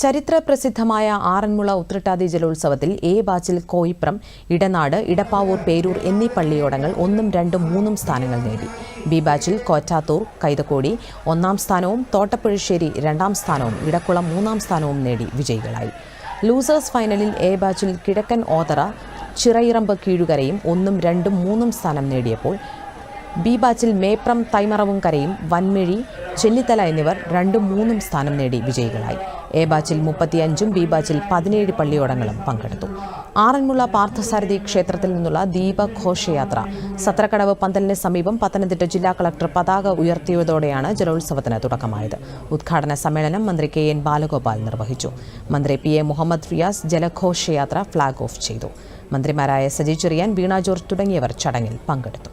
ചരിത്ര പ്രസിദ്ധമായ ആറന്മുള ഉത്രട്ടാതി ജലോത്സവത്തിൽ എ ബാച്ചിൽ കോയിപ്രം ഇടനാട് ഇടപ്പാവൂർ പേരൂർ എന്നീ പള്ളിയോടങ്ങൾ ഒന്നും രണ്ടും മൂന്നും സ്ഥാനങ്ങൾ നേടി. ബി ബാച്ചിൽ കോറ്റാത്തൂർ കൈതക്കോടി ഒന്നാം സ്ഥാനവും തോട്ടപ്പുഴശ്ശേരി രണ്ടാം സ്ഥാനവും ഇടക്കുളം മൂന്നാം സ്ഥാനവും നേടി വിജയികളായി. ലൂസേഴ്സ് ഫൈനലിൽ എ ബാച്ചിൽ കിഴക്കൻ ഓതറ ചിറയിറമ്പ് കീഴുകരയും ഒന്നും രണ്ടും മൂന്നും സ്ഥാനം നേടിയപ്പോൾ ബി ബാച്ചിൽ മേപ്രം തൈമറവും കരയും വൻമിഴി ചെന്നിത്തല എന്നിവർ രണ്ടും മൂന്നും സ്ഥാനം നേടി വിജയികളായി. എ ബാച്ചിൽ മുപ്പത്തിയഞ്ചും ബി ബാച്ചിൽ പതിനേഴ് പള്ളിയോടങ്ങളും പങ്കെടുത്തു. ആറന്മുള പാർത്ഥസാരഥി ക്ഷേത്രത്തിൽ നിന്നുള്ള ദീപഘോഷയാത്ര സത്രക്കടവ് പന്തലിന് സമീപം പത്തനംതിട്ട ജില്ലാ കളക്ടർ പതാക ഉയർത്തിയതോടെയാണ് ജലോത്സവത്തിന് തുടക്കമായത്. ഉദ്ഘാടന സമ്മേളനം മന്ത്രി കെ എൻ ബാലഗോപാൽ നിർവഹിച്ചു. മന്ത്രി പി എ മുഹമ്മദ് റിയാസ് ജലഘോഷയാത്ര ഫ്ളാഗ് ഓഫ് ചെയ്തു. മന്ത്രിമാരായ സജി ചെറിയാൻ വീണ ജോർജ് തുടങ്ങിയവർ ചടങ്ങിൽ പങ്കെടുത്തു.